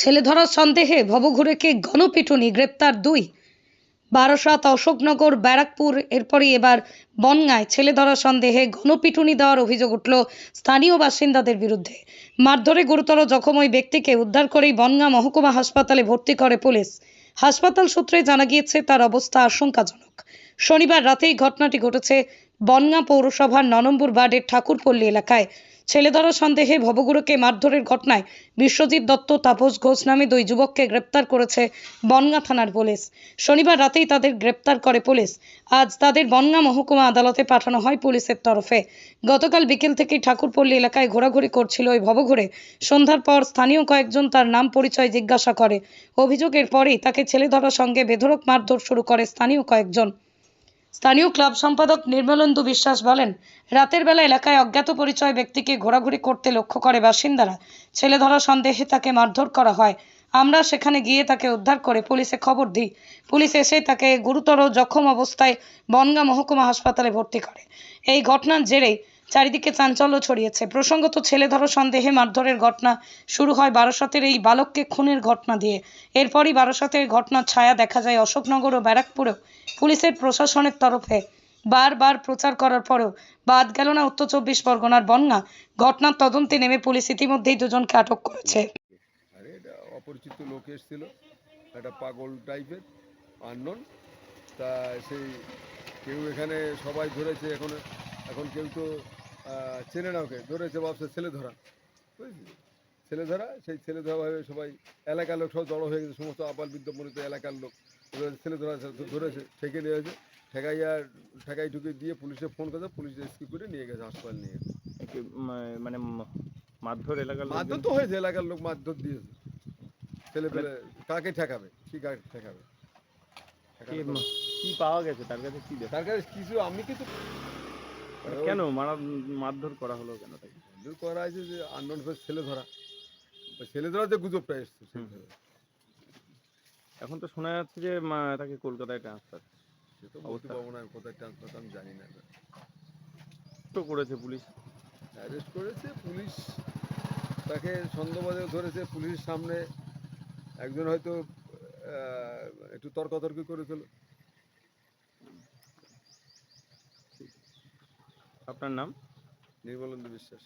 ছেলে ধরার সন্দেহে ভবঘুরেকে গণপিটুনি গ্রেপ্তার দুই। বারাসাত অশোকনগর, ব্যারাকপুর, এরপরই এবার বনগাঁয় ছেলে ধরার সন্দেহে গণপিটুনি দেওয়ার অভিযোগ উঠল স্থানীয় বাসিন্দাদের বিরুদ্ধে। মারধরে গুরুতর জখম ওই ব্যক্তিকে উদ্ধার করেই বনগাঁ মহকুমা হাসপাতালে ভর্তি করে পুলিশ। হাসপাতাল সূত্রে জানা গিয়েছে, তার অবস্থা আশঙ্কাজনক। শনিবার রাতেই ঘটনাটি ঘটেছে বনগাঁ পৌরসভার ন নম্বর ওয়ার্ডের ঠাকুরপল্লী এলাকায়। ছেলে ধরার সন্দেহে ভবগুরুকে মারধরের ঘটনায় বিশ্বজিৎ দত্ত, তাপস ঘোষ নামে দুই যুবককে গ্রেপ্তার করেছে বনগাঁ থানার পুলিশ। শনিবার রাতেই তাদের গ্রেপ্তার করে পুলিশ। আজ তাদের বনগাঁ মহকুমা আদালতে পাঠানো হয় পুলিশের তরফে। গতকাল বিকেল থেকেই ঠাকুরপল্লী এলাকায় ঘোরাঘুরি করছিল ওই ভবঘুরে। সন্ধ্যার পর স্থানীয় কয়েকজন তার নাম পরিচয় জিজ্ঞাসা করে। অভিযোগের পরেই তাকে ছেলে ধরার সঙ্গে বেধড়ক মারধর শুরু করে স্থানীয় কয়েকজন। স্থানীয় ক্লাব সম্পাদক নির্মলেন্দু বিশ্বাস বলেন, রাতের বেলা এলাকায় অজ্ঞাত পরিচয় ব্যক্তিকে ঘোরাঘুরি করতে লক্ষ্য করে বাসিন্দারা। ছেলে ধরা সন্দেহে তাকে মারধর করা হয়। আমরা সেখানে গিয়ে তাকে উদ্ধার করে পুলিশে খবর দিই। পুলিশ এসে তাকে গুরুতর জখম অবস্থায় বনগাঁ মহকুমা হাসপাতালে ভর্তি করে। এই ঘটনার জেরেই চারিদিকে চাঞ্চল্য ছড়িয়েছে। প্রসঙ্গত ছেলে ধরা সন্দেহে মারধরের ঘটনা শুরু হয় বারাসতের এই বালককে খুনের ঘটনা দিয়ে। এরপরই বারাসতের ঘটনার ছায়া দেখা যায় অশোকনগর ও ব্যারাকপুরেও। পুলিশের প্রশাসনের তরফে বারবার প্রচার করার পরেও বাদ গেল না উত্তর চব্বিশ পরগনার বন্যা। ঘটনার তদন্তে নেমে পুলিশ ইতিমধ্যেই দুজনকে আটক করেছে। অপরিচিত লোক এসেছিল। একটা পাগল টাইপের, আননোন। তা সেই কেউ এখানে সবাই ধরেছে এখন। এখন কেউ তো চেনে না ওকে ধরেছে ভাবছে ছেলে ধরা। বুঝলি? ছেলে ধরা সেই ছেলে ধরা ভাবে সবাই এলাকার লোক সব জড়ো হয়ে গেছে সমস্ত আপাল বিদ্যমনিত এলাকার লোক। ছেলে ধরা ধরেছে ঠেকে নিয়ে হয়েছে ঠেকাইয়া ঠেকাই ঠুকে দিয়ে পুলিশে ফোন করে পুলিশ রেস্কিউ করে নিয়ে গেছে হাসপাতাল নিয়ে গেছে। মানে মারধর এলাকার মারধর তো হয়েছে এলাকার লোক মারধর দিয়েছে। ছেলে পেলে কাকে ঠেকাবে? কি কাকে ঠেকাবে? কি পাওয়া গেছে? তার কাছে কি তার কাছে কিছু আমি কিছু কেন? মারা মারধর করা হলো কেন তাকে? দূর করা আছে যে আননোন ছেলে ধরা। ছেলে ধরা যে গুজবটা এসছে। এখন তো শোনা যাচ্ছে যে মা- তাকে কলকাতায় ট্রান্সফার সে তো বলতে। পারব না কোথায় ট্রান্সফার আমি জানি না তো করেছে পুলিশ? অ্যারেস্ট করেছে পুলিশ তাকে সন্দেহবাদে ধরেছে পুলিশের সামনে একজন হয়তো একটু তর্কাতর্কি করেছিল। আপনার নাম? নির্মলেন্দু বিশ্বাস।